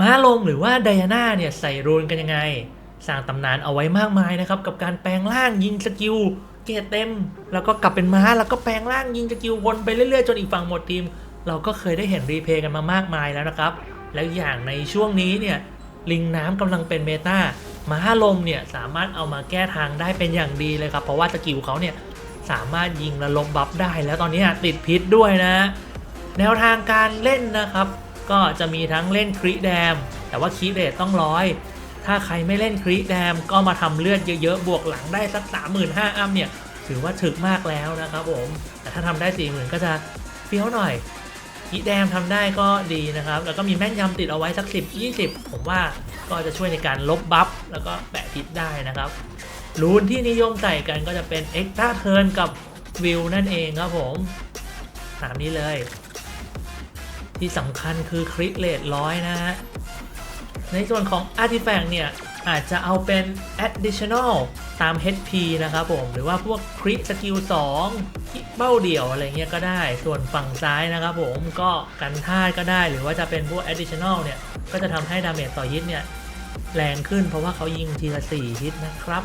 ม้าลมหรือว่าไดอาน่าเนี่ยใส่รูนกันยังไง สร้างตำนานเอาไว้มากมายนะครับกับการแปลงร่างยิงสกิลเกรดเต็ม แล้วก็กลับเป็นม้าแล้วก็แปลงร่างยิงสกิลวนไปเรื่อยๆ จนอีกฝั่งหมดทีม เราก็เคยได้เห็นรีเพย์กันมามากมายแล้วนะครับ แล้วอย่างในช่วงนี้เนี่ยลิงน้ำกำลังเป็นเมตาม้าลมเนี่ยสามารถเอามาแก้ทางได้เป็นอย่างดีเลยครับ เพราะว่าสกิลเขาเนี่ยสามารถยิงและลบบัฟได้ แล้วตอนนี้ติดพิษด้วยนะ แนวทางการเล่นนะครับ ก็จะมีทั้งเล่นคริแดม แต่ว่าคริเรทต้องร้อย ถ้าใครไม่เล่นคริแดมก็มาทำเลือดเยอะๆ บวกหลังได้สัก 35,000อัพเนี่ยถือว่าถึกมากแล้วนะครับผม แต่ถ้าทำได้ 40,000 ก็จะเฟี้ยวหน่อยคริแดมทำได้ก็ดีนะครับ แล้วก็มีแม่นยำติดเอาไว้สัก 10 20 ผมว่าก็จะช่วยในการลบบัฟแล้วก็แปะพิษได้นะครับ รูนที่นิยมใส่กันก็จะเป็นเอ็กซ์ตาเทิร์นกับวิวนั่นเองครับผมตามนี้เลย ที่สำคัญคือคริเลตร้อยนะฮะ ในส่วนของ Artifact เนี่ย อาจจะเอาเป็น additional ตาม HP นะครับผม หรือว่าพวกคริสกิล2เบ้าเดี่ยวอะไรเงี้ยก็ได้ ส่วนฝั่งซ้ายนะครับผมก็กันท่าก็ได้หรือว่าจะเป็นพวก additional เนี่ย ก็จะทำให้ดาเมจต่อฮิตเนี่ย แรงขึ้นเพราะว่าเขายิงทีละ4ฮิตนะครับ